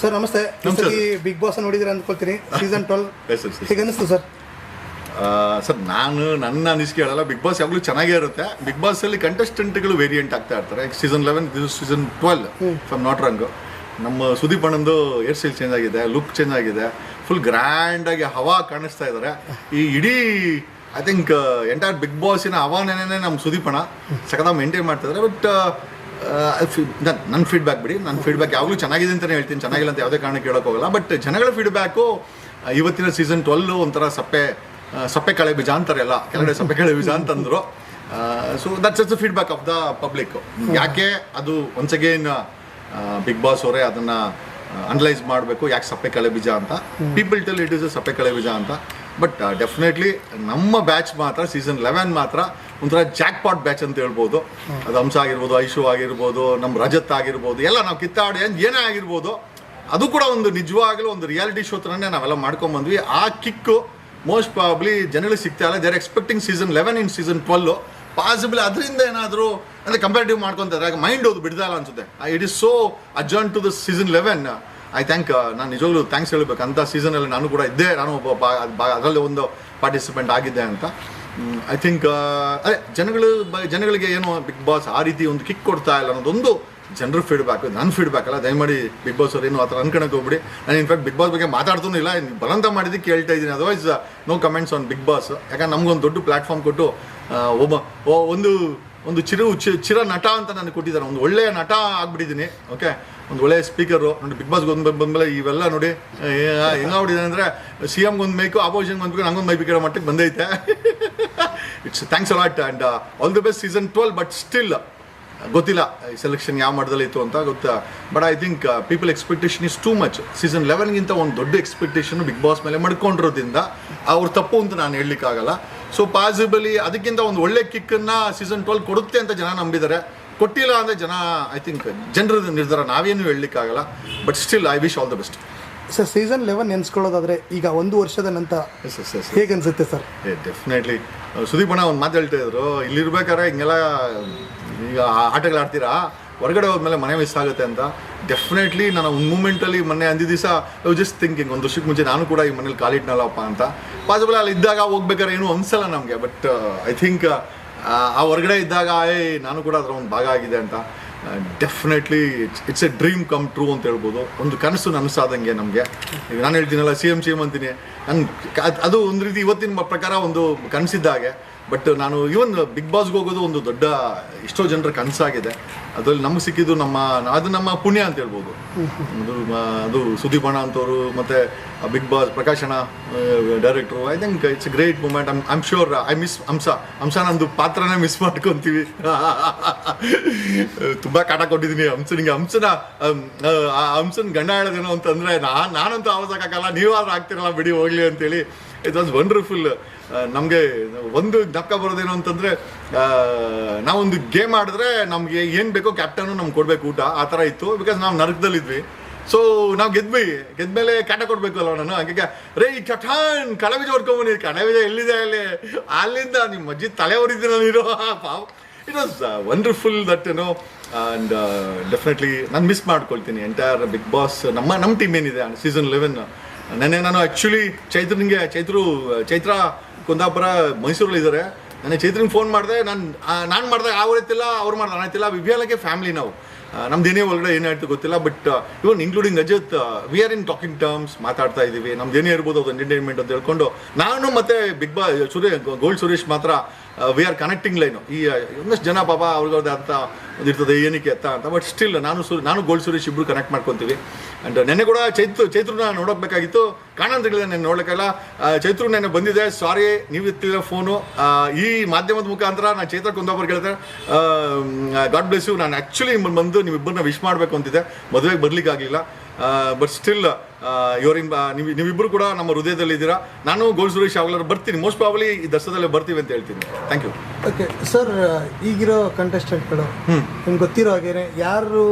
Sir ನಮಸ್ತೆ. ನಮಸ್ತೆ. ಈ ಬಿಗ್ ಬಾಸ್ ನೋಡಿದ್ರೆ ಅಂದ್ಕೊಳ್ತೀನಿ. Season twelve yes yes. ಹೇಗೆ ಅನಿಸ್ತು ಸರ್? ಸರ್ ನಾನು ನನ್ನ ಅನಿಸಿಕೆ ಹೇಳಲ್ಲ. ಬಿಗ್ ಬಾಸ್ ಯಾವಾಗಲೂ ಚೆನ್ನಾಗೇ ಇರುತ್ತೆ. ಬಿಗ್ ಬಾಸ್ ಅಲ್ಲಿ ಕಂಟೆಸ್ಟೆಂಟ್ಗಳು ವೇರಿಯಂಟ್ ಆಗ್ತಾ ಇರ್ತಾರೆ. ಸೀಸನ್ ಲೆವೆನ್ ಇದು season twelve from not wrong ನಮ್ಮ ಸುದೀಪ್ ಅಣ್ಣಂದು ಹೇರ್ ಸ್ಟೈಲ್ ಚೇಂಜ್ ಆಗಿದೆ ಲುಕ್ ಚೇಂಜ್ ಆಗಿದೆ. ಫುಲ್ ಗ್ರ್ಯಾಂಡ್ ಆಗಿ ಹವಾ ಕಾಣಿಸ್ತಾ ಇದ್ದಾರೆ ಈ ಇಡೀ ಐ ಥಿಂಕ್ ಎಂಟೈರ್ ಬಿಗ್ ಬಾಸಿನ ಹವಾನೇನೆ ನಮ್ಮ ಸುದೀಪ್ ಅಣ್ಣ ಸಕದ ಮೇಂಟೈನ್ ಮಾಡ್ತಾ ಇದ್ದಾರೆ ಬಟ್ ನನ್ನ ಫೀಡ್ಬ್ಯಾಕ್ ಬಿಡಿ. ನನ್ನ ಫೀಡ್ಬ್ಯಾಕ್ ಯಾವಾಗಲೂ ಚೆನ್ನಾಗಿದೆ ಅಂತಲೇ ಹೇಳ್ತೀನಿ. ಚೆನ್ನಾಗಿಲ್ಲ ಅಂತ ಯಾವುದೇ ಕಾರಣಕ್ಕೆ ಹೇಳೋಕೆ ಹೋಗಲ್ಲ. ಬಟ್ ಜನಗಳ ಫೀಡ್ಬ್ಯಾಕು ಇವತ್ತಿನ ಸೀಸನ್ ಟ್ವೆಲ್ ಒಂಥರ ಸಪ್ಪೆ ಸಪ್ಪೆ ಕಳೆ ಬೀಜ ಅಂತಾರಲ್ಲ ಕೆಳಗಡೆ ಸಪ್ಪೆ ಕಳೆ ಬೀಜ ಅಂತಂದರು so that's it's feedback of the public ಯಾಕೆ ಅದು ಒನ್ಸ್ ಅಗೇನ್ ಬಿಗ್ ಬಾಸ್ ಅವರೇ ಅದನ್ನು ಅನಲೈಸ್ ಮಾಡಬೇಕು. ಯಾಕೆ ಸಪ್ಪೆ ಕಳೆ ಬೀಜ ಅಂತ? ಪೀಪಲ್ ಟೆಲ್ ಇಟ್ ಇಸ್ ಸಪ್ಪೆ ಕಳೆ ಬೀಜ ಅಂತ. ಬಟ್ ಡೆಫಿನೆಟ್ಲಿ ನಮ್ಮ ಬ್ಯಾಚ್ ಮಾತ್ರ ಸೀಸನ್ ಲೆವೆನ್ ಮಾತ್ರ ಒಂಥರ ಜಾಕ್ ಪಾಟ್ ಬ್ಯಾಚ್ ಅಂತ ಹೇಳ್ಬೋದು. ಅದು ಹಂಸ ಆಗಿರ್ಬೋದು, ಐಶು ಆಗಿರ್ಬೋದು, ನಮ್ಮ ರಜತ್ ಆಗಿರ್ಬೋದು, ಎಲ್ಲ ನಾವು ಕಿತ್ತಾಡಿ ಏನ್- ಆಗಿರ್ಬೋದು, ಅದು ಕೂಡ ಒಂದು ನಿಜವಾಗಲೂ ಒಂದು ರಿಯಾಲಿಟಿ ಶೋ ಥರನೇ ನಾವೆಲ್ಲ ಮಾಡ್ಕೊಂಡ್ ಬಂದ್ವಿ ಆ ಕಿಕ್ಕು ಮೋಸ್ಟ್ ಪ್ರಾಬ್ಲಿ ಜನಗಳಿಗೆ ಸಿಗ್ತಾ ಇಲ್ಲ. They're expecting season eleven in season twelve possible ಅದರಿಂದ ಏನಾದರೂ, ಅಂದರೆ ಕಂಪೇರ್ಟಿವ್ ಮಾಡ್ಕೊತಾರೆ ಮೈಂಡ್ ಅದು ಬಿಡ್ತಾ ಇಲ್ಲ ಅನ್ಸುತ್ತೆ. It is so ಅಜಾನ್ to the season eleven I thank ನಾನು ನಿಜವಾಗ್ಲೂ ಥ್ಯಾಂಕ್ಸ್ ಹೇಳಬೇಕು. ಅಂತ ಸೀಸನಲ್ಲಿ ನಾನು ಕೂಡ ಇದ್ದೆ, ನಾನು ಒಬ್ಬ ಅದರಲ್ಲಿ ಒಂದು ಪಾರ್ಟಿಸಿಪೆಂಟ್ ಆಗಿದ್ದೆ ಅಂತ. ಐ ಥಿಂಕ್ ಅದೇ, ಜನಗಳು ಜನಗಳಿಗೆ ಏನು ಬಿಗ್ ಬಾಸ್ ಆ ರೀತಿ ಒಂದು ಕಿಕ್ ಕೊಡ್ತಾ ಇಲ್ಲ ಅನ್ನೋದೊಂದು ಜನರ ಫೀಡ್ಬ್ಯಾಕ್ ನನ್ನ ಫೀಡ್ಬ್ಯಾಕ್ ಅಲ್ಲ, ದಯಮಾಡಿ ಬಿಗ್ ಬಾಸ್ ಅವ್ರು ಏನು ಆ ಥರ ಅನ್ಕೊಳಕ್ಕೆ ಹೋಗ್ಬಿಡಿ. ನಾನು ಇನ್ಫ್ಯಾಕ್ಟ್ ಬಿಗ್ ಬಾಸ್ ಬಗ್ಗೆ ಮಾತಾಡ್ತೂ ಇಲ್ಲ ಬಲಂತ ಮಾಡಿದ್ದಕ್ಕೆ ಕೇಳ್ತಾ ಇದ್ದೀನಿ. Otherwise no comments on Bigg Boss ಯಾಕಂದ್ರೆ ನಮ್ಗೊಂದು ದೊಡ್ಡ ಪ್ಲಾಟ್ಫಾರ್ಮ್ ಕೊಟ್ಟು ಒಬ್ಬ ಒಂದು ಒಂದು ಚಿರು ಚಿರ ನಟ ಅಂತ ನನಗೆ ಕೊಟ್ಟಿದ್ದಾರೆ. ಒಂದು ಒಳ್ಳೆಯ ನಟ ಆಗ್ಬಿಟ್ಟಿದ್ದೀನಿ ಓಕೆ ಒಂದು ಒಳ್ಳೆಯ ಸ್ಪೀಕರು ನೋಡಿ ಬಿಗ್ ಬಾಸ್ಗೆ ಒಂದು ಬಂದ್ಮೇಲೆ ಇವೆಲ್ಲ ನೋಡಿ ಹೆಂಗಾಗ್ಬಿಟ್ಟಿದೆ ಅಂದರೆ ಸಿ ಎಮ್ಗೆ ಒಂದು ಮೈಕು ಆಪೋಸಿಷನ್ಗೆ ಒಂದು ನಂಗೊಂದು ಮೈಕ್ ಕೇಳೋ ಮಟ್ಟಕ್ಕೆ ಬಂದೈತೆ. It's thanks a lot and all the best season twelve but still ಗೊತ್ತಿಲ್ಲ, ಈ ಸೆಲೆಕ್ಷನ್ ಯಾವ ಮಟ್ಟದಲ್ಲಿ ಇತ್ತು ಅಂತ ಗೊತ್ತಾ? But I think people expectation is too much season ಲೆವೆನ್ಗಿಂತ ಒಂದು ದೊಡ್ಡ ಎಕ್ಸ್ಪೆಕ್ಟೇಷನ್ ಬಿಗ್ ಬಾಸ್ ಮೇಲೆ ಮಡ್ಕೊಂಡಿರೋದ್ರಿಂದ ಅವ್ರು ತಪ್ಪು ಅಂತ ನಾನು ಹೇಳಲಿಕ್ಕಾಗಲ್ಲ. ಸೊ ಪಾಸಿಬಲಿ ಅದಕ್ಕಿಂತ ಒಂದು ಒಳ್ಳೆ ಕಿಕ್ಕನ್ನು ಸೀಸನ್ ಟ್ವೆಲ್ ಕೊಡುತ್ತೆ ಅಂತ ಜನ ನಂಬಿದ್ದಾರೆ ಕೊಟ್ಟಿಲ್ಲ ಅಂದರೆ ಜನ ಐ ಥಿಂಕ್ ಜನರ ನಿರ್ಧಾರ ನಾವೇನು ಹೇಳಲಿಕ್ಕಾಗಲ್ಲ but still I wish all the best sir season eleven ನೆನ್ಸ್ಕೊಳ್ಳೋದಾದ್ರೆ ಈಗ ಒಂದು ವರ್ಷದ ನಂತರ ಎಸ್ ಎಸ್ ಎಸ್ ಹೇಗೆ ಅನಿಸುತ್ತೆ ಸರ್? ಡೆಫಿನೆಟ್ಲಿ ಸುದೀಪ್ ಅಣ್ಣ ಒಂದು ಮಾತು ಹೇಳ್ತಾ ಇದ್ರು ಇಲ್ಲಿರ್ಬೇಕಾದ್ರೆ ಹಿಂಗೆಲ್ಲ ಈಗ ಆಟಗಳು ಆಡ್ತೀರಾ? ಹೊರಗಡೆ ಹೋದ್ಮೇಲೆ ಮನೆ ಮಿಸ್ ಆಗುತ್ತೆ ಅಂತ. ಡೆಫಿನೆಟ್ಲಿ ನಾನು ಒಂದು ಮೂಮೆಂಟಲ್ಲಿ ಮೊನ್ನೆ ಅಂದಿದ್ದ ದಿವಸ ಜಸ್ಟ್ ಥಿಂಕಿಂಗ್ ಒಂದು ವರ್ಷಕ್ಕೆ ಮುಂಚೆ ನಾನು ಕೂಡ ಈ ಮನೇಲಿ ಕಾಲಿಟ್ನಲ್ಲಪ್ಪ ಅಂತ. ಪಾಸಿಬಲ್ ಅಲ್ಲಿ ಇದ್ದಾಗ ಹೋಗ್ಬೇಕಾದ್ರೆ ಏನೂ ಅನ್ಸಲ್ಲ ನಮಗೆ ಬಟ್ ಐ ಥಿಂಕ್ ಆ ಹೊರಗಡೆ ಇದ್ದಾಗ ಏ ನಾನು ಕೂಡ ಅದರ ಒಂದು ಭಾಗ ಆಗಿದೆ ಅಂತ definitely it's a dream come true ಅಂತ ಹೇಳ್ಬೋದು. ಒಂದು ಕನಸು ನನಸಾದಂಗೆ ನಮಗೆ. ಈಗ ನಾನು ಹೇಳ್ತೀನಲ್ಲ, ಸಿ ಎಂ ಸಿ ಎಂ ಅಂತೀನಿ. ನಂಗೆ ಅದು ಒಂದು ರೀತಿ ಇವತ್ತಿನ ಪ್ರಕಾರ ಒಂದು ಕನಸಿದ್ದಾಗೆ. ಬಟ್ ನಾನು, ಈವನ್ ಬಿಗ್ ಬಾಸ್ಗೆ ಹೋಗೋದು ಒಂದು ದೊಡ್ಡ, ಎಷ್ಟೋ ಜನರ ಕನಸಾಗಿದೆ. ಅದರಲ್ಲಿ ನಮಗೆ ಸಿಕ್ಕಿದ್ದು ನಮ್ಮ, ಅದು ನಮ್ಮ ಪುಣ್ಯ ಅಂತ ಹೇಳ್ಬೋದು. ಅದು ಸುದೀಪ್ ಅಣ್ಣ ಅಂತವರು, ಮತ್ತೆ ಬಿಗ್ ಬಾಸ್ ಪ್ರಕಾಶನ director I think it's great moment I I'm sure I miss Hamsa Hamsa ನಂದು ಪಾತ್ರನೇ ಮಿಸ್ ಮಾಡ್ಕೊತೀವಿ. ತುಂಬಾ ಕಾಟ ಕೊಟ್ಟಿದ್ದೀನಿ ಹಂಸನಿಗೆ ಹಂಸನ ಆ ಹಂಸನ್ ಗಂಡ ಹೇಳೋದೇನು ಅಂತಂದ್ರೆ ನಾನು ನಾನಂತೂ ಆಗೋದಕ್ಕಾಗಲ್ಲ ನೀವಾದ್ರೂ ಆಗ್ತಿರಲ್ಲ ಬಿಡಿ, ಹೋಗ್ಲಿ ಅಂತೇಳಿ. ಇಟ್ ವಾಸ್ ವಂಡರ್ಫುಲ್ ನಮಗೆ ಒಂದು ಜ್ಞಾಪಕ ಬರೋದೇನು ಅಂತಂದ್ರೆ ನಾವೊಂದು ಗೇಮ್ ಆಡಿದ್ರೆ ನಮಗೆ ಏನ್ ಕ್ಯಾಪ್ಟನ್ ನಮ್ಗೆ ಕೊಡ್ಬೇಕು ಊಟ, ಆ ಥರ ಇತ್ತು. ಬಿಕಾಸ್ ನಾವು ನರಕದಲ್ಲಿದ್ವಿ. ಸೊ ನಾವು ಗೆದ್ವಿ ಗೆದ್ಮೇಲೆ ಕಾಟ ಕೊಡ್ಬೇಕು ಅಲ್ವ ನಾನು? ಹಂಗೆ ರೇ, ಈ ಕ್ಯಾಪ್ಟನ್ ಕಣಬೀಜ ಹೊಡ್ಕೊಂಬನಿ ಕಣಬೀಜ ಎಲ್ಲಿದೆ ಅಲ್ಲಿ? ಅಲ್ಲಿಂದ ನಿಮ್ಮ ಅಜ್ಜಿ ತಲೆ ಹೊಡಿದ್ದೀರ ನೀರು ಪಾವ್ ಇಟ್ ವಾಸ್ ವಂಡರ್ಫುಲ್ ದಟ್ ಏನೋ ಆ್ಯಂಡ್ ಡೆಫಿನೆಟ್ಲಿ ನಾನು ಮಿಸ್ ಮಾಡ್ಕೊಳ್ತೀನಿ. ಎಂಟೈರ್ ಬಿಗ್ ಬಾಸ್ ನಮ್ಮ ನಮ್ಮ ಟೀಮ್ ಏನಿದೆ ಸೀಸನ್ ಲೆವೆನ್ ನೆನ್ನೆ ನಾನು ಆ್ಯಕ್ಚುಲಿ ಚೈತ್ರನಿಗೆ ಚೈತ್ರು, ಚೈತ್ರ ಕುಂದಾಪುರ ಮೈಸೂರಲ್ಲಿ ಇದ್ದಾರೆ ಚೈತ್ರಿಗೆ ಫೋನ್ ಮಾಡಿದೆ, ನಾನು ನಾನು ಮಾಡಿದಾಗ ಆಗೋಯ್ತಿಲ್ಲ, ಅವ್ರು ಮಾಡ್ದೆ ಆಯ್ತಿಲ್ಲ ವಿ ಆರ್ ಲೈಕ್ ಫ್ಯಾಮಿಲಿ ನಾವು ನಮ್ದು ಏನೇ ಒಳಗಡೆ ಏನಾಯ್ತು ಗೊತ್ತಿಲ್ಲ but even including Ajith we are in talking terms ಮಾತಾಡ್ತಾ ಇದ್ದೀವಿ ನಮ್ದು ಏನೇ ಇರ್ಬೋದು, ಅದು ಎಂಟರ್ಟೈನ್ಮೆಂಟ್ ಅಂತ ಹೇಳ್ಕೊಂಡು. ನಾನು ಮತ್ತೆ ಬಿಗ್ ಬಾ ಸುರೇ ಗೋಲ್ಡ್ ಸುರೇಶ್ ಮಾತ್ರ ವಿ ಆರ್ ಕನೆಕ್ಟಿಂಗ್ ಲೈನು ಈ ಒಂದಷ್ಟು ಜನ ಪಾಪ ಅವ್ರಿಗವ್ರದ್ದು ಒಂದು ಇರ್ತದೆ, ಏನಕ್ಕೆ ಅರ್ಥ ಅಂತ. ಬಟ್ ಸ್ಟಿಲ್ ನಾನು ಸು, ನಾನು ಗೋಲ್ಡ್ ಸುರೇಶ್ ಇಬ್ಬರು ಕನೆಕ್ಟ್ ಮಾಡ್ಕೊತೀವಿ. ಆ್ಯಂಡ್ ನೆನ್ನೆ ಕೂಡ ಚೈತ್ರ, ಚೈತ್ರನ ನೋಡೋಕ್ಬೇಕಾಗಿತ್ತು. ಕಾಣಂತಗಳಿದೆ ನೆನ್ನೆ ನೋಡೋಕ್ಕೆಲ್ಲ ಚೈತ್ರ ನೆನ್ನೆ ಬಂದಿದೆ. ಸಾರಿ ನೀವು ಎತ್ತಿರೋ ಫೋನು ಈ ಮಾಧ್ಯಮದ ಮುಖಾಂತರ ನಾನು ಚೈತ್ರ ಕುಂದಾಪುರ ಕೇಳಿದೆ ಗಾಡ್ ಬ್ಲೆಸ್ ಯು ನಾನು ಆ್ಯಕ್ಚುಲಿ ಬಂದು ನಿಮ್ಮಿಬ್ಬರನ್ನ ವಿಶ್ ಮಾಡಬೇಕು ಅಂತಿದೆ ಮದುವೆಗೆ ಬರ್ಲಿಕ್ಕೆ ಆಗಲಿಲ್ಲ ಬಟ್ ಸ್ಟಿಲ್ ಇವರಿಂದ ನೀವು ನೀವಿಬ್ಬರು ಕೂಡ ನಮ್ಮ ಹೃದಯದಲ್ಲಿ ಇದ್ದೀರಾ. ನಾನು ಗೋಲ್ ಸುರೇಶ್ ಯಾವಾಗಲಾದ್ರು ಬರ್ತೀನಿ. ಮೋಸ್ಟ್ ಪ್ರಾಬಲಿ ಈ ದಸರಾದಲ್ಲೇ ಬರ್ತೀವಿ ಅಂತ ಹೇಳ್ತೀನಿ. ಥ್ಯಾಂಕ್ ಯು ಓಕೆ ಸರ್ ಈಗಿರೋ ಕಂಟೆಸ್ಟೆಂಟ್ಗಳು ನಿಮ್ಗೆ ಗೊತ್ತಿರೋ ಹಾಗೇನೆ ಯಾರು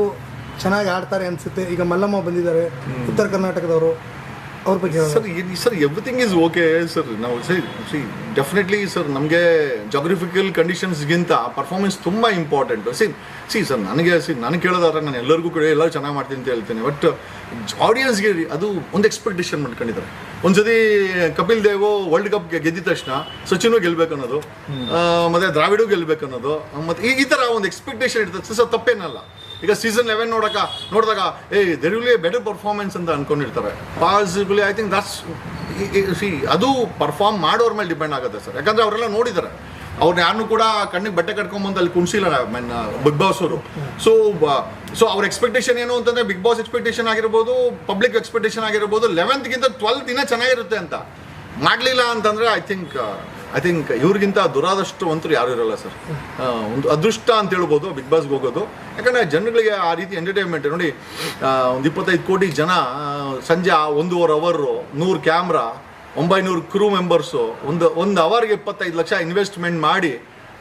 ಚೆನ್ನಾಗಿ ಆಡ್ತಾರೆ ಅನಿಸುತ್ತೆ? ಈಗ ಮಲ್ಲಮ್ಮ ಬಂದಿದ್ದಾರೆ ಉತ್ತರ ಕರ್ನಾಟಕದವರು. ಅವ್ರ ಬಗ್ಗೆ sir sir everything is okay sir. ನಾವು ಸರಿ ಸಿ ಡೆಫಿನೆಟ್ಲಿ ಸರ್, ನಮಗೆ ಜಾಗ್ರಫಿಕಲ್ ಕಂಡೀಷನ್ಸ್ಗಿಂತ ಪರ್ಫಾರ್ಮೆನ್ಸ್ ತುಂಬ ಇಂಪಾರ್ಟೆಂಟ್ ಸಿ ಸಿ ಸರ್, ನನಗೆ ಸಿ ನನಗೆ ಕೇಳೋದಾದ್ರೆ ನಾನು ಎಲ್ಲರಿಗೂ ಕೂಡ ಎಲ್ಲರೂ ಚೆನ್ನಾಗಿ ಮಾಡ್ತೀನಿ ಅಂತ ಹೇಳ್ತೀನಿ. ಬಟ್ ಆಡಿಯನ್ಸ್ಗೆ ಅದು ಒಂದು ಎಕ್ಸ್ಪೆಕ್ಟೇಷನ್ ಮಾಡ್ಕೊಂಡಿದ್ದಾರೆ. ಒಂದ್ಸತಿ ಕಪಿಲ್ ದೇವ್ ವರ್ಲ್ಡ್ ಕಪ್ ಗೆದ್ದಿದ ತಕ್ಷಣ ಸಚಿನ್ ಗೆಲ್ಬೇಕು ಅನ್ನೋದು ಮತ್ತೆ ದ್ರಾವಿಡು ಗೆಲ್ಬೇಕು ಅನ್ನೋದು ಮತ್ತೆ ಈ- ಥರ ಒಂದು ಎಕ್ಸ್ಪೆಕ್ಟೇಷನ್ ಇರ್ತದೆ. ಸರ್ ತಪ್ಪೇನಲ್ಲ. ಈಗ ಸೀಸನ್ ಲೆವೆನ್ ನೋಡಕ, ನೋಡಿದಾಗ ಏ there will a better performance ಅಂತ ಅನ್ಕೊಂಡಿರ್ತಾರೆ. Possibly I think that's see ಅದು ಪರ್ಫಾರ್ಮ್ ಮಾಡೋರ ಮೇಲೆ ಡಿಪೆಂಡ್ ಆಗುತ್ತೆ ಸರ್. ಯಾಕಂದ್ರೆ ಅವರೆಲ್ಲ ನೋಡಿದ್ದಾರೆ. ಅವ್ರನ್ನ ಯಾರನ್ನೂ ಕೂಡ ಕಣ್ಣಿಗೆ ಬಟ್ಟೆ ಕಟ್ಕೊಂಬಂದು ಅಲ್ಲಿ ಕುಣಿಸಿಲ್ಲ ಮೀನ್ ಬಿಗ್ ಬಾಸ್ ಅವರು. ಸೊ ಸೊ ಅವ್ರ ಎಕ್ಸ್ಪೆಕ್ಟೇಷನ್ ಏನು ಅಂತಂದ್ರೆ ಬಿಗ್ ಬಾಸ್ ಎಕ್ಸ್ಪೆಕ್ಟೇಷನ್ ಆಗಿರ್ಬೋದು ಪಬ್ಲಿಕ್ ಎಕ್ಸ್ಪೆಕ್ಟೇಷನ್ ಆಗಿರ್ಬೋದು ಲೆವೆಂತ್ಗಿಂತ ಟ್ವೆಲ್ತ್ ದಿನ ಚೆನ್ನಾಗಿರುತ್ತೆ ಅಂತ. ಮಾಡಲಿಲ್ಲ ಅಂತಂದ್ರೆ ಐ ಥಿಂಕ್ ಐ ಥಿಂಕ್ ಇವ್ರಿಗಿಂತ ದುರಾದೃಷ್ಟವಂತರು ಯಾರು ಇರಲ್ಲ ಸರ್. ಒಂದು ಅದೃಷ್ಟ ಅಂತ ಹೇಳ್ಬೋದು ಬಿಗ್ ಬಾಸ್ಗೆ ಹೋಗೋದು. ಯಾಕಂದ್ರೆ ಜನಗಳಿಗೆ ಆ ರೀತಿ ಎಂಟರ್ಟೈನ್ಮೆಂಟ್ ನೋಡಿ ಒಂದು ಇಪ್ಪತ್ತೈದು ಕೋಟಿ ಜನ ಸಂಜೆ ಒಂದೂವರೆ ಅವರು ನೂರು ಕ್ಯಾಮ್ರಾ ಒಂಬೈನೂರು ಕ್ರೂ ಮೆಂಬರ್ಸು ಒಂದು ಒಂದು ಅವರ್ಗೆ ಇಪ್ಪತ್ತೈದು ಲಕ್ಷ ಇನ್ವೆಸ್ಟ್ಮೆಂಟ್ ಮಾಡಿ,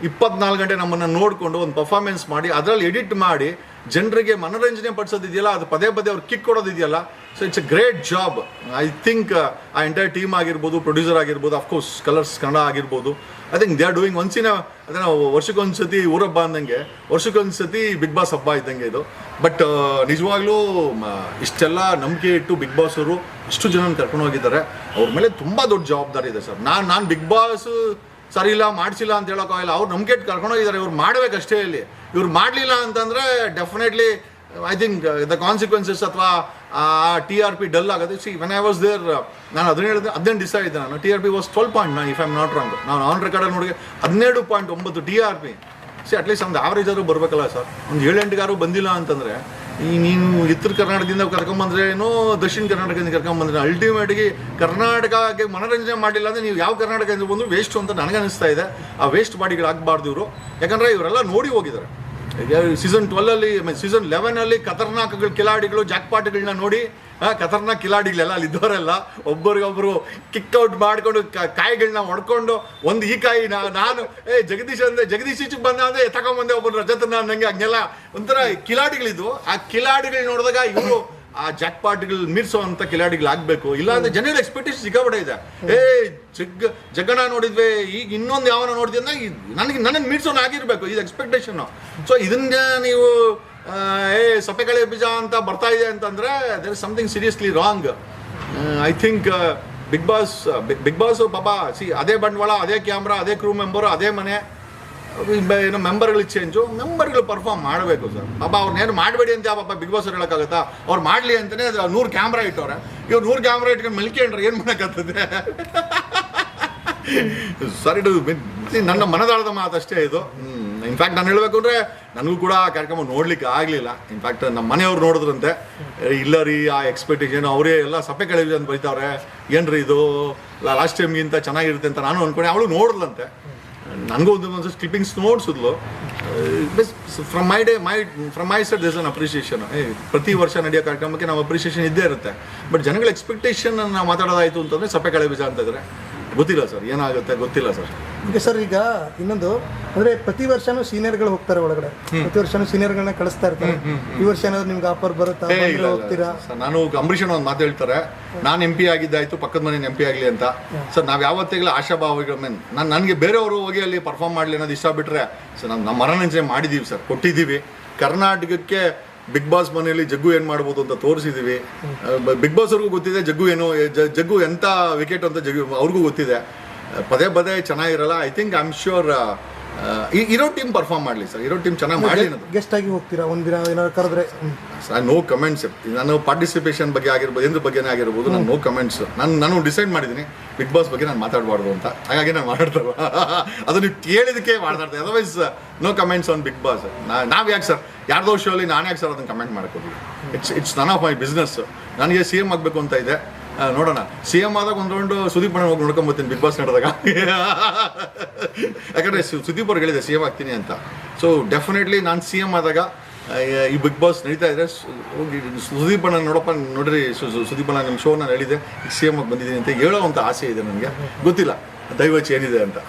ಇಪ್ಪತ್ನಾಲ್ಕು ಗಂಟೆ ನಮ್ಮನ್ನು ನೋಡಿಕೊಂಡು ಒಂದು ಪರ್ಫಾರ್ಮೆನ್ಸ್ ಮಾಡಿ, ಅದರಲ್ಲಿ ಎಡಿಟ್ ಮಾಡಿ ಜನರಿಗೆ ಮನೋರಂಜನೆ ಪಡಿಸೋದಿದೆಯಲ್ಲ ಅದು ಪದೇ ಪದೇ ಅವ್ರು kick ಕೊಡೋದಿದೆಯಲ್ಲ. So it's a great job I think ಆ ಎಂಟೈರ್ ಟೀಮ್ ಆಗಿರ್ಬೋದು ಪ್ರೊಡ್ಯೂಸರ್ ಆಗಿರ್ಬೋದು ಅಫ್ಕೋರ್ಸ್ ಕಲರ್ಸ್ ಕನ್ನಡ ಆಗಿರ್ಬೋದು. I think they are doing ಒಂದ್ಸಿನ ಅದೇ ನಾವು ವರ್ಷಕ್ಕೊಂದ್ಸತಿ ಊರಬ್ಬ ಅಂದಂಗೆ ವರ್ಷಕ್ಕೊಂದ್ಸತಿ ಬಿಗ್ ಬಾಸ್ ಹಬ್ಬ ಇದ್ದಂಗೆ ಇದು. ಬಟ್ ನಿಜವಾಗ್ಲೂ ಮ, ಇಷ್ಟೆಲ್ಲ ನಂಬಿಕೆ ಇಟ್ಟು ಬಿಗ್ ಬಾಸ್ ಅವರು ಅಷ್ಟು ಜನ ಕರ್ಕೊಂಡು ಹೋಗಿದ್ದಾರೆ. ಅವ್ರ ಮೇಲೆ ತುಂಬ ದೊಡ್ಡ ಜವಾಬ್ದಾರಿ ಇದೆ ಸರ್. ನಾನು ನಾನು ಬಿಗ್ ಬಾಸ್ ಸರಿ ಇಲ್ಲ ಮಾಡಿಸಿಲ್ಲ ಅಂತ ಹೇಳೋಕ್ಕಾಗಿಲ್ಲ ಅವ್ರು ನಂಬಿಕೆ ಇಟ್ಟು ಕರ್ಕೊಂಡೋಗಿದ್ದಾರೆ ಇವ್ರು ಮಾಡಬೇಕಷ್ಟೇ ಇಲ್ಲಿ. ಇವ್ರು ಮಾಡಲಿಲ್ಲ ಅಂತಂದರೆ definitely I think the consequences ಅಥವಾ ಟಿ ಆರ್ ಪಿ ಡಲ್ ಆಗುತ್ತೆ see when I was there ನಾನು ಅದನ್ನ ಹೇಳಿದೆ ಹದಿನೆಂಟು ದಿವಸ ಇದ್ದೆ ನಾನು. T R P was twelve point ನಾನು ಇಫ್ ಐಮ್ ನಾಟ್ ರಾಂಗ್ ನಾನು ಆನ್ ರೆಕಾರ್ಡಲ್ಲಿ ನೋಡಿ ಹದಿನೇಳು ಪಾಯಿಂಟ್ ಒಂಬತ್ತು T R P see at least ಒಂದು ಆವ್ರೇಜ್ ಆದರೂ ಬರಬೇಕಲ್ಲ ಸರ್ ಒಂದು ಏಳೆಂಟಿಗಾರು ಬಂದಿಲ್ಲ ಅಂತಂದರೆ ಈ ನೀನು ಉತ್ತರ ಕರ್ನಾಟಕದಿಂದ ಕರ್ಕೊಂಬಂದ್ರೆ ಏನೋ ದಕ್ಷಿಣ ಕರ್ನಾಟಕದಿಂದ ಕರ್ಕೊಂಬಂದ್ರೆ ಅಲ್ಟಿಮೇಟ್ಗೆ ಕರ್ನಾಟಕಕ್ಕೆ ಮನೋರಂಜನೆ ಮಾಡಿಲ್ಲ ಅಂದರೆ ನೀವು ಯಾವ ಕರ್ನಾಟಕದಿಂದ ಬಂದರೂ ವೇಸ್ಟ್ ಅಂತ ನನಗನ್ನಿಸ್ತಾ ಇದೆ. ಆ ವೇಸ್ಟ್ ಬಾಡಿಗಳಾಗಬಾರ್ದು ಇವರು. ಯಾಕಂದರೆ ಇವರೆಲ್ಲ ನೋಡಿ ಹೋಗಿದ್ದಾರೆ. ಸೀಸನ್ ಟ್ವೆಲ್ಲಲ್ಲಿ ಸೀಸನ್ ಲೆವೆನಲ್ಲಿ ಖತರ್ನಾಕ್ಗಳ ಕಿಲಾಡಿಗಳು ಜಾಕ್ಪಾಟ್ಗಳನ್ನ ನೋಡಿ ಖತರ್ನಾಕ್ ಕಿಲಾಡಿಗಳೆಲ್ಲ ಅಲ್ಲಿ ಇದ್ದವರೆಲ್ಲ ಒಬ್ಬರಿಗೊಬ್ರು ಕಿಕ್ಔಟ್ ಮಾಡ್ಕೊಂಡು ಕಾಯಿಗಳನ್ನ ಹೊಡ್ಕೊಂಡು ಒಂದು ಈ ಕಾಯಿ ನಾನು, ಏ, ಜಗದೀಶ್ ಅಂದ್ರೆ, ಜಗದೀಶ್ ಈಚೆಗೆ ಬಂದ ಅಂದ್ರೆ ತಗೊಂಬಂದೆ ಒಬ್ಬರು ರಜತನ ನಂಗೆ ಹಂಗೆಲ್ಲ ಒಂಥರ ಕಿಲಾಡಿಗಳಿದ್ವು. ಆ ಕಿಲಾಡಿಗಳು ನೋಡಿದಾಗ ಇವರು ಆ ಜಾಕ್ ಪಾಟ್ಗಳು ಮೀರ್ಸೋ ಅಂತ ಕಿಲಾಡಿಗಳಾಗಬೇಕು. ಇಲ್ಲ ಅಂದ್ರೆ ಜನರ ಎಕ್ಸ್ಪೆಕ್ಟೇಷನ್ ಸಿಕ್ಕಾಬಿಡ ಇದೆ. ಏ, ಜಗ್ ಜಗಣ ನೋಡಿದ್ವಿ, ಈಗ ಇನ್ನೊಂದು ಯಾವನ ನೋಡಿದ್ವಿ ಅಂದ್ರೆ ನನಗೆ ನನಗೆ ಮೀರ್ಸೋನ್ ಆಗಿರ್ಬೇಕು ಇದು ಎಕ್ಸ್ಪೆಕ್ಟೇಷನ್ ಸೊ ಇದನ್ನ ನೀವು ಏ ಸಪ್ಪೆಕಳೆ ಬೀಜ ಅಂತ ಬರ್ತಾ ಇದೆ ಅಂತಂದ್ರೆ there is something seriously wrong I think Bigg Boss Bigg Boss ಪಾಪ ಸಿ ಅದೇ ಬಂಡವಾಳ, ಅದೇ ಕ್ಯಾಮ್ರಾ ಅದೇ ಕ್ರೂ ಮೆಂಬರು ಅದೇ ಮನೆ ಏನು ಮೆಂಬರ್ಗಳು ಚೇಂಜು ಮೆಂಬರ್ಗಳು ಪರ್ಫಾರ್ಮ್ ಮಾಡಬೇಕು ಸರ್ ಪಾಪ ಅವ್ರನ್ನೇನು ಮಾಡಬೇಡಿ ಅಂತ ಪಾಪ ಬಿಗ್ ಬಾಸ್ ಹೇಳೋಕ್ಕಾಗತ್ತಾ? ಅವ್ರು ಮಾಡಲಿ ಅಂತಲೇ ನೂರು ಕ್ಯಾಮ್ರಾ ಇಟ್ಟವ್ರೆ. ಇವ್ರು ನೂರು ಕ್ಯಾಮ್ರಾ ಇಟ್ಕೊಂಡು ಮೆಲ್ಕೊಂಡ್ರೆ ಏನು ಮಾಡೋಕ್ಕಾಗ್ತದೆ? ಸರಿ ನನ್ನ ಮನದಾಳದ ಮಾತಷ್ಟೇ ಇದು. ಇನ್ಫ್ಯಾಕ್ಟ್ ನಾನು ಹೇಳಬೇಕು ಅಂದರೆ ನನಗೂ ಕೂಡ ಆ ಕಾರ್ಯಕ್ರಮ ನೋಡ್ಲಿಕ್ಕೆ ಆಗಲಿಲ್ಲ. ಇನ್ಫ್ಯಾಕ್ಟ್ ನಮ್ಮ ಮನೆಯವ್ರು ನೋಡಿದ್ರಂತೆ. ಇಲ್ಲ ರೀ, ಆ ಎಕ್ಸ್ಪೆಕ್ಟೇಷನ್ ಅವರೇ ಎಲ್ಲ ಸಪ್ಪೆ ಕಳೆದಿದೆ ಅಂತ ಬರೀತಾವ್ರೆ. ಏನ್ರಿ ಇದು? ಲಾಸ್ಟ್ ಟೈಮ್ಗಿಂತ ಚೆನ್ನಾಗಿರುತ್ತೆ ಅಂತ ನಾನು ಅನ್ಕೊಂಡೆ. ಅವಳು ನೋಡ್ಲಂತೆ ನನಗೂ ಒಂದು ಒಂದು clippings ನೋಡ್ಸಿದ್ಲು. From my day my from my side this an appreciation ಪ್ರತಿ ವರ್ಷ ನಡೆಯೋ ಕಾರ್ಯಕ್ರಮಕ್ಕೆ ನಾವು ಅಪ್ರಿಷಿಯೇಷನ್ ಇದ್ದೇ ಇರುತ್ತೆ. ಬಟ್ ಜನಗಳ ಎಕ್ಸ್ಪೆಕ್ಟೇಷನ್ ನಾವು ಮಾತಾಡೋದಾಯಿತು ಅಂತಂದ್ರೆ ಸಪ್ಪೆ ಕಳೆ ಬೀಜ ಅಂತ ಇದ್ರೆ. ಗೊತ್ತಿಲ್ಲ ಸರ್, ಏನಾಗುತ್ತೆ? ಗೊತ್ತಿಲ್ಲ ಸರ್. ಈಗ ಸರ್ ಈಗ ಇನ್ನೊಂದು ಅಂದ್ರೆ ಪ್ರತಿ ವರ್ಷನೂ ಸೀನಿಯರ್ಗಳು ಹೋಗ್ತಾರೆ ಒಳಗಡೆ. ಪ್ರತಿ ವರ್ಷನೂ ಸೀನಿಯರ್ಗಳನ್ನ ಕಳಿಸ್ತಾ ಇರ್ತಾರೆ. ಈ ವರ್ಷ ಏನಾದ್ರು ನಿಮ್ಗೆ ಆಫರ್ ಬರುತ್ತಾ? ಇಲ್ಲ, ಹೋಗ್ತೀರಾ? ಸರ್, ನಾನು ಅಂಬರೀಷ್ ಒಂದು ಮಾತು ಹೇಳ್ತಾರೆ. ನಾನು ಎಂ ಪಿ ಆಗಿದ್ದಾಯ್ತು ಪಕ್ಕದ ಮನೆ ಎಂ ಪಿ ಆಗಲಿ ಅಂತ. ಸರ್ ನಾವು ಯಾವತ್ತಿಗಲೂ ಆಶಾಭಾವಿಗಳ ಮೇಲೆ ನಾನು ನನಗೆ ಬೇರೆಯವರು ಹೋಗಿ ಅಲ್ಲಿ ಪರ್ಫಾರ್ಮ್ ಮಾಡಲಿ ಅನ್ನೋದು ಇಷ್ಟ ಬಿಟ್ಟರೆ ಸರ್ ನಾವು ನಮ್ಮ ಮನರಂಜನೆ ಮಾಡಿದ್ದೀವಿ ಸರ್ ಕೊಟ್ಟಿದ್ದೀವಿ ಕರ್ನಾಟಕಕ್ಕೆ ಬಿಗ್ ಬಾಸ್ ಮನೆಯಲ್ಲಿ ಜಗ್ಗು ಏನು ಮಾಡ್ಬೋದು ಅಂತ ತೋರಿಸಿದ್ದೀವಿ ಬಿಗ್ ಬಾಸ್ ಅವ್ರಿಗೂ ಗೊತ್ತಿದೆ ಜಗ್ಗು ಏನು ಜ- ಜಗ್ಗು ಎಂಥ ವಿಕೆಟ್ ಅಂತ ಜಗ್ಗು ಅವ್ರಿಗೂ ಗೊತ್ತಿದೆ. ಪದೇ ಪದೇ ಚೆನ್ನಾಗಿರಲ್ಲ. I think I am sure ಇರೋ ಟೀಮ್ ಪರ್ಫಾರ್ಮ್ ಮಾಡಲಿ ಸರ್. ಇರೋ ಟೀಮ್ ಚೆನ್ನಾಗಿ ಮಾಡಲಿ ಗೆಸ್ಟ್ ಆಗಿ ಹೋಗ್ತೀರಾ? ಒಂದಿನ ಏನಾದ್ರು ಕರೆದ್ರೆ? ಸರ್ ನೋ ಕಮೆಂಟ್ಸ್ ನಾನು ಪಾರ್ಟಿಸಿಪೇಷನ್ ಬಗ್ಗೆ ಆಗಿರ್ಬೋದು ಎಂದ್ರ ಬಗ್ಗೆನೇ ಆಗಿರ್ಬೋದು ನಾನು ನೋ ಕಮೆಂಟ್ಸ್ ನಾನು ನಾನು ಡಿಸೈಡ್ ಮಾಡಿದ್ದೀನಿ. ಬಿಗ್ ಬಾಸ್ ಬಗ್ಗೆ ನಾನು ಮಾತಾಡಬಾರ್ದು ಅಂತ. ಹಾಗಾಗಿ ನಾನು ಮಾತಾಡ್ತಾರೆ ಅದು ನೀವು ಕೇಳಿದಕ್ಕೆ ಮಾತಾಡ್ತಾರೆ otherwise no comments on Bigg Boss ನಾವು ಯಾಕೆ ಸರ್? ಯಾರ್ದೋ ಶೋಲಿ ನಾನು ಯಾಕೆ ಸರ್ ಅದನ್ನು comment ಮಾಡ್ಕೋದಿಲ್ಲ it's it's none of my business ನನಗೆ ಸಿ ಎಂ ಆಗಬೇಕು ಅಂತ ಇದೆ. ನೋಡೋಣ. ಸಿ ಎಂ ಆದಾಗ ಒಂದು ರೌಂಡ್ ಸುದೀಪ್ ಅಣ್ಣ ಹೋಗಿ ನೋಡ್ಕೊಂಬತ್ತೀನಿ ಬಿಗ್ ಬಾಸ್ ನಡೆದಾಗ. ಯಾಕಂದ್ರೆ ಸುದೀಪ್ ಅವ್ರು ಹೇಳಿದೆ ಸಿ ಎಂ ಆಗ್ತೀನಿ ಅಂತ. ಸೊ ಡೆಫಿನೆಟ್ಲಿ ನಾನು ಸಿ ಎಂ ಆದಾಗ ಈ ಬಿಗ್ ಬಾಸ್ ನಡೀತಾ ಇದ್ರೆ ಸುದೀಪ್ ಅಣ್ಣ ನೋಡಪ್ಪ, ನೋಡ್ರಿ ಸುದೀಪ್ ಅಣ್ಣ ನಿಮ್ಮ ಶೋ ನಾನು ಹೇಳಿದೆ ಸಿ ಎಂ ಆಗಿ ಬಂದಿದ್ದೀನಿ ಅಂತ ಹೇಳೋ ಅಂತ ಆಸೆ ಇದೆ ನನಗೆ. ಗೊತ್ತಿಲ್ಲ, ದೈವಚ್ ಏನಿದೆ ಅಂತ.